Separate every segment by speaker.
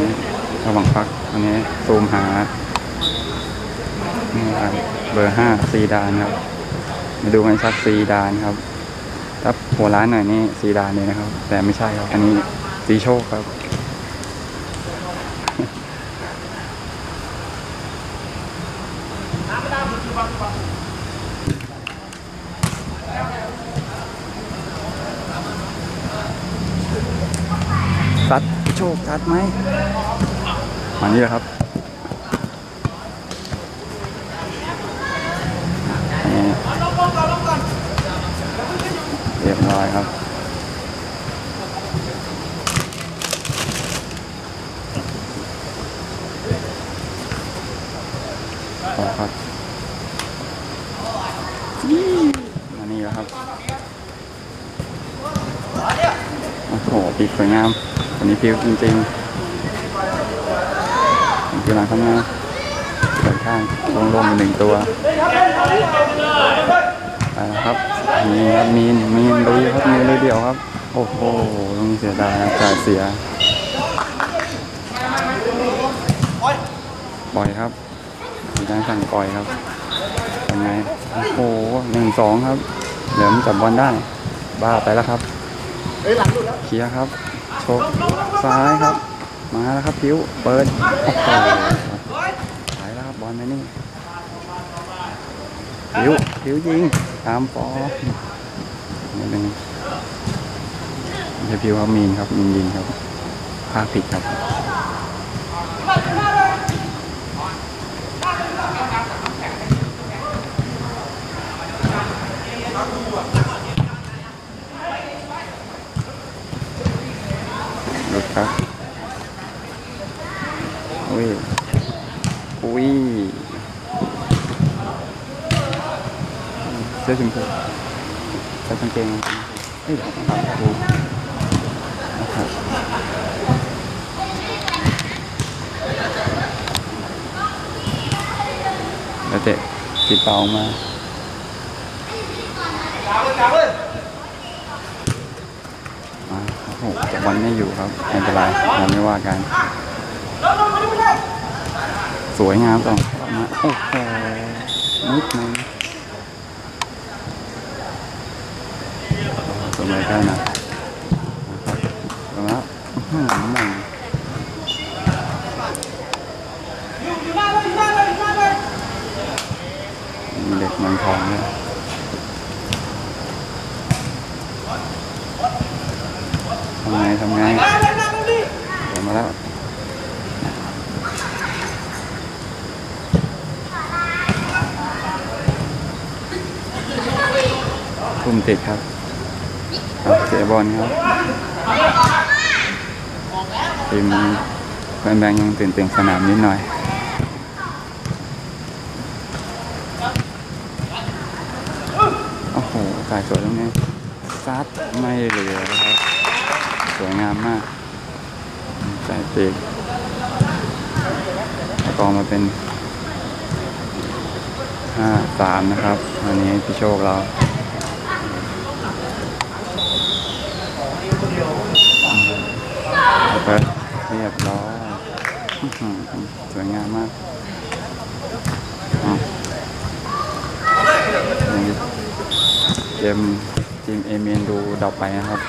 Speaker 1: นี่ระหว่างพัก อันนี้ซูมหานี่ครับเบอร์ห้าซีดานครับ มาดูกันชัดซีดานครับ ถ้าหัวร้านหน่อยนี่ซีดานเลยนะครับ แต่ไม่ใช่ครับ อันนี้ซีโชคครับซัด โชคซัดไหมมานี่ยครับเรียบร้อยครับต่อครับมานี่แล้วครับ โอ้โหปีกสวยงาม วันนี้พิวจริงๆพิวหลังข้างหน้าเปิดข้างลงๆหนึ่งตัวไปแล้วครับมีครับมีนมีนลุยครับมีลุยเดียวครับ โอ้โหตรงนี้เสียดายครับจ่ายเสียปล่อยครับมีการสั่งปล่อยครับยังไงโอ้โหหนึ่งสองครับเหลือมจับบอลได้ บ้าไปแล้วครับเคลียร์ครับ กซ้ายครับ มาแล้วครับพิวเปิดโอ้โหไหลแล้วครับบอลไปนี่พิวพิวยิงตามฟอร์นิดนึงไม่ใช่พิวครับมีนครับมีนยิงครับพาผิดครับ หลุดครับ อุ้ย อุ้ย เสื้อชมพูใส่กางเกงเอ้ยรองเท้าชมพูนะครับแล้วเตะติดเป่าออกมาอ่าโอ้โหจับบอลไม่อยู่ครับไม่เป็นไรเราไม่ว่ากัน สวยงามต่อมาโอ้โหนิดนึง สมัยได้นะนะครับแล้วอื้อหือมันมีเด็กมืองทองเนี่ยทำไงทำไงเดี๋ยวมาแล้วทุ่มติดครับ บอลครับทีมแฟนแบงค์ยังตื่นเต้นสนามนิดหน่อยโอ้โหสายสวยตรงนี้ซัดไม่เหลือครับ สวยงามมากใส่ปีกแล้วก็มาเป็นห้าสามนะครับ อันนี้พี่โชคเรา เปิดเรียบร้อยสวยงามมากเกมทีมเอเมนดูดับไปนะครับ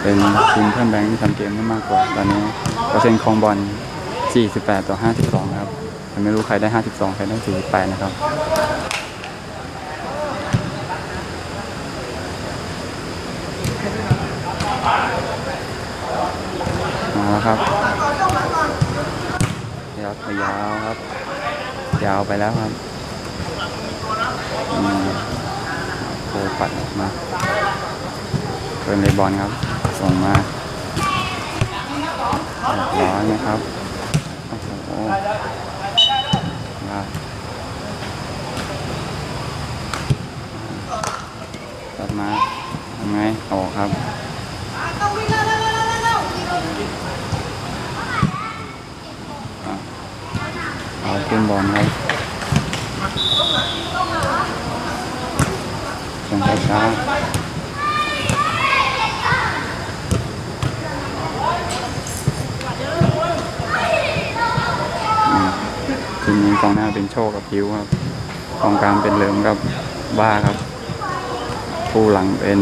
Speaker 1: เป็นทีมเพื่อนแบงค์ที่ทำเกมได้มากกว่า ตอนนี้เปอร์เซ็นต์คองบอล 48 ต่อ 52 ครับแต่ไม่รู้ใครได้ 52 ใครได้ 48 นะครับ ครับยาวยาวครับ ยาวไปแล้วครับโคปัดออกมาเป็นเลบอลครับ ส่งมาเรียบร้อยนะครับโอ้โหมาตัดมาทำไงออกครับ เป็นบอลครับส่งช้าทีมนี้กองหน้าเป็นโชคกับพิวครับกองกลางเป็นเหลิมกับบ้าครับ ผู้หลังเป็น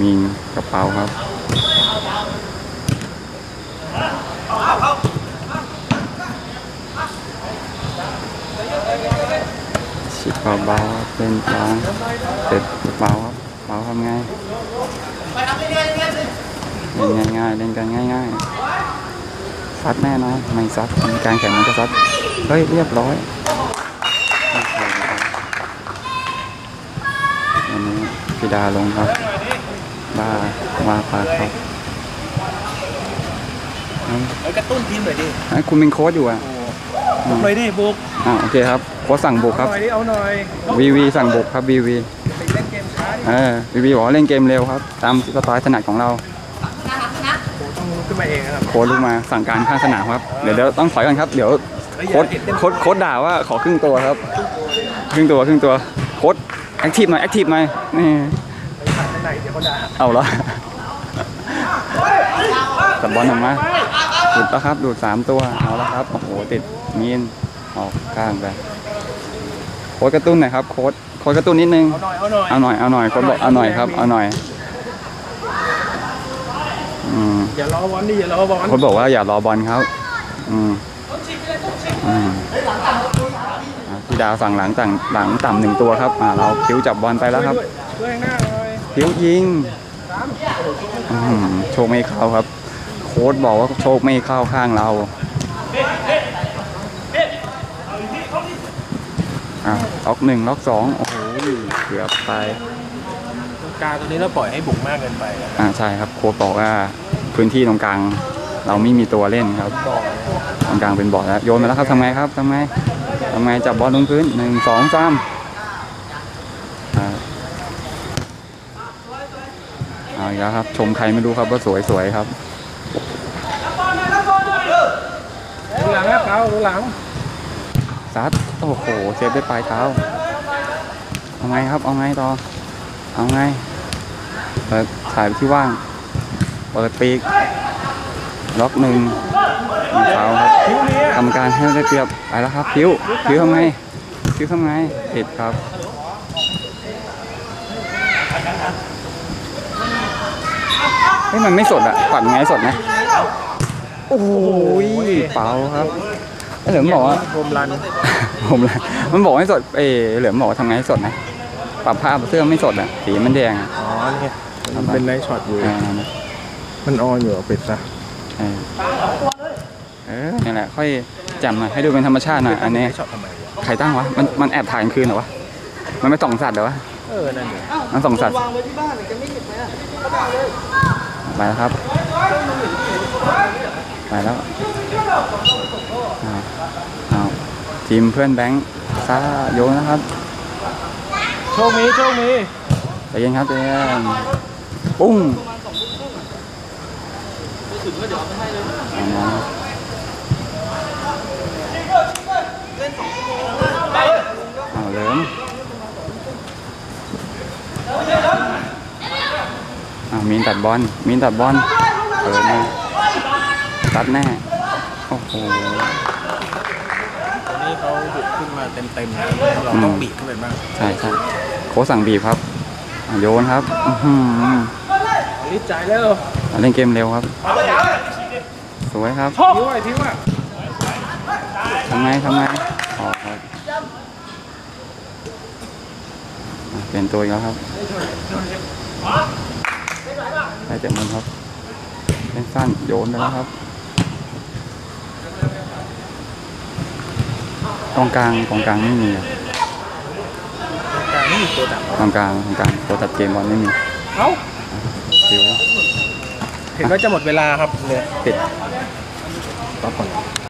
Speaker 1: มีกระเป๋าครับ ชิดเบาๆครับเป็นกลางเสร็จเบาครับเบาทำไงเล่นง่ายๆเล่นกันง่ายๆซัดแน่นอนไม่ซัดมีการแข่งมันก็ซัดเฮ้ยเรียบร้อยโอเควันนี้พิดาลงครับบ้าว่าปากครับเอ้ย
Speaker 2: เอ้ยกระตุ้นทีมหน่อยดิ
Speaker 1: เอ้ยคุณเป็นโค้ชอยู่อะ
Speaker 2: บุกหน่อยดิบุก
Speaker 1: อ่าโอเคครับ โค้ชสั่งบุกครับ
Speaker 2: หน่อยดิเอาหน่อย
Speaker 1: วีวีสั่งบุกครับวีวี
Speaker 2: ไปเล่นเกมช้าดิ
Speaker 1: เออวีวีบอกว่าเล่นเกมเร็วครับ ตามสไตล์ถนัดของเรา
Speaker 2: โอ้ต้องลุกขึ้นมาเองนะครับ
Speaker 1: โค้ชลูกมาสั่งการข้างสนามครับ เดี๋ยวเดี๋ยวต้องถอยกันครับ เดี๋ยว
Speaker 2: เฮ้ยอ
Speaker 1: โค้ช
Speaker 2: ย่าเห็นเต็ม
Speaker 1: โค้ชโค้ชด่าว่าขอครึ่งตัวครับ ครึ่งตัวครึ่งตัวโค้ชแอคทีฟหน่อยแอคทีฟหน่อยนี่
Speaker 2: ขัดไปไหนเดี๋ยวเขาด่า
Speaker 1: เอาละจับบอลออกมาดูดแล้วครับดูดสามตัวเอาแล้วครับโอ้โหติดมีนออกข้างไปโค้ชกระตุ้นหน่อยครับโค้ชโค้ชกระตุ้นนิดนึง
Speaker 2: เอาหน่อยเอาหน่อย
Speaker 1: เอาหน่อยเอาหน่อยโค้ชบอกเอาหน่อยครับเอาหน่อยอืม
Speaker 2: อย่ารอบอลดิอย่ารอบอล
Speaker 1: โค้ชบอกว่าอย่ารอบอลครับ อืมอืมอะพี่ดาวสั่งหลังสั่งหลังต่ำหนึ่งตัวครับอ่าเราคิ้วจับบอลไปแล้วครับ
Speaker 2: ช่วยข้างหน้าหน่อย
Speaker 1: คิ้วยิงอื้อหือโชคไม่เข้าครับ โค้ชบอกว่าโชคไม่เข้าข้างเรา อะล็อกหนึ่งล็อกสองโอ้โหเกือบไป
Speaker 2: ตรงกลางตัวนี้เราปล่อยให้บุกมากเกินไปนะ
Speaker 1: อ่าใช่ครับโค้ชบอกว่าพื้นที่ตรงกลาง เราไม่มีตัวเล่นครับ
Speaker 2: บอก
Speaker 1: ตรงกลางเป็นบอร์ดแล้วโยนมาแล้วครับทำไงครับทำไงทำไงจับบอลลงพื้นหนึ่งสองสามอ่าเอาอีกแล้วครับ ชมใครไม่รู้ครับว่าสวยๆครับ
Speaker 2: ดูหลังนะเขาดูหลัง
Speaker 1: ซัดโอ้โหเซฟด้วยปลายเท้าเอาไงครับเอาไงต่อเอาไงเปิดถ่ายไปที่ว่าง เปิดปีกล็อกหนึ่งมีเท้าครับกรรมการให้ได้เปรียบไปแล้วครับพิ้วพิ้วทำไงพิ้วทำไงผิดครับเฮ้ยมันไม่สดอะปัดไงสดนะโอ้โหเปล่าครับ เหลิมบอกว่า
Speaker 2: โฮมรัน
Speaker 1: ผมเลยมันบอกให้สดเออเหลือมบอกว่าทำไงให้สดนะปรับภาพเสื้อไม่สดอะสีมันแดงอะ
Speaker 2: อ๋อเนี่ยมันเป็นไนท์ช็อตอยู่
Speaker 1: เออ
Speaker 2: มันออนอยู่เอาปิดซะ
Speaker 1: เออเออนี่แหละ ค่อยแจ่มหน่อยให้ดูเป็นธรรมชาติหน่อยอันนี้
Speaker 2: ไท์ช็อตทำไมวะ
Speaker 1: ใครตั้งวะมันมันแอบถ่ายกลางคืนเหรอวะมันไม่ส่องสัตว์เหรอวะ
Speaker 2: เออนั่นเนี่ย
Speaker 1: มันส่องสัตว์
Speaker 3: วางไว้ที่บ้านจะไม่เห็นไหมอะ
Speaker 1: ไปแล้วครับ ไปแล้ว อ้าวอ้าวทีมเพื่อนแบงค์ซาโยนนะครับ
Speaker 2: โชคมีโชคมี
Speaker 1: ใจเย็นครับใจเย็นปุ้งเอามาเอาเหลิมเอามีนตัดบอลมีนตัดบอลเปิดมาตัดแน่โอ้โห
Speaker 2: ตอนนี้เขาบุกขึ้นมาเต็มๆนะเราต้องบีบขึ้นไปบ้าง
Speaker 1: ใช่ใช่โค้ชสั่งบีบครับอะโยนครับอื้อหือ
Speaker 2: รีบจ่ายเร็ว
Speaker 1: อะเล่นเกมเร็วครับ สวยครับ
Speaker 2: ทิ้วไอ้ทิ้วอะ
Speaker 1: ทำไงทำไงออกครับอะเปลี่ยนตัวอีกแล้วครับได้จากมันครับเล่นสั้นโยนไปแล้วครับ กองกลางกองกลางไม่มีอะ
Speaker 2: กลางนี่มีตัวดัก
Speaker 1: กองกลางกองกลางตัวตัดเกมบอลไม่มี
Speaker 2: เอ้า
Speaker 1: คิว
Speaker 2: เห็นว่าจะหมดเวลาครับเลย
Speaker 1: ปิด
Speaker 2: รอก่อน